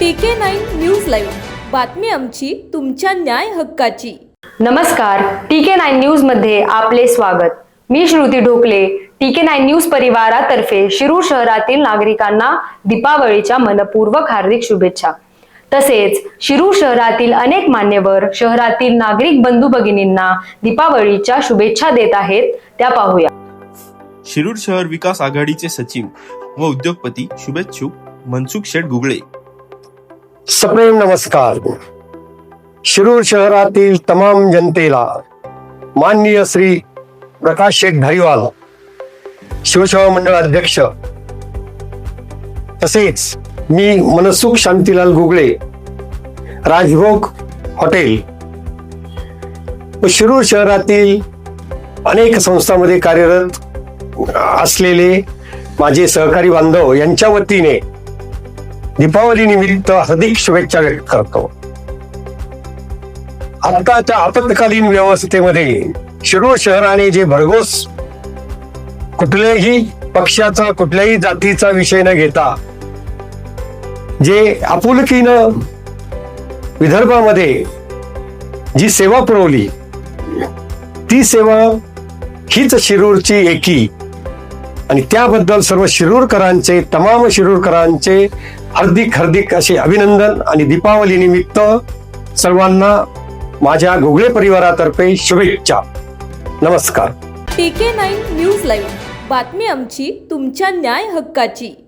पीके nine news live बातमी आमची तुमच्या न्याय हक्काची. नमस्कार टीके नाईन न्यूजमध्ये आपले स्वागत. मी श्रुती ढोकले टीके नाईन न्यूज परिवारातर्फे शिरूर शहरातील नागरिकांना दीपावलीच्या मनपूर्वक हार्दिक शुभेच्छा. तसेच शिरूर शहरातील अनेक मान्यवर शहरातील नागरिक बंधू भगिनींना दीपावलीच्या शुभेच्छा देत आहेत त्या पाहूया. शिरूर शहर विकास आघाडीचे सचिव व उद्योगपती शुभेच्छुक मनसुख शेठ गुगळे. सप्रेम नमस्कार। शिरूर शहरातील तमाम जनतेला माननीय श्री प्रकाश शेख धारीवाल शिवसेवा मंडळ अध्यक्ष तसेच मी मनसुख शांतीलाल गुगळे राजभोग हॉटेल व शिरूर शहरातील अनेक संस्थांमध्ये कार्यरत असलेले माझे सहकारी बांधव यांच्या वतीने दीपावली निमित्त हार्दिक शुभेच्छा व्यक्त करतो. आताच्या आपत्कालीन व्यवस्थेमध्ये शिरूर शहराने जे भरघोस कुठल्याही पक्षाचा कुठल्याही जातीचा विषय न घेता जे आपुलकीनं विदर्भामध्ये जी सेवा पुरवली ती सेवा हीच शिरूरची एकी. आणि त्याबद्दल सर्व शिरूरकरांचे तमाम शिरूरकरांचे हार्दिक हार्दिक असे अभिनंदन आणि दीपावली निमित्त सर्वांना माझ्या गुगळे परिवारातर्फे शुभेच्छा. नमस्कार. PK nine news live. बातमी आमची तुमच्या न्याय हक्काची.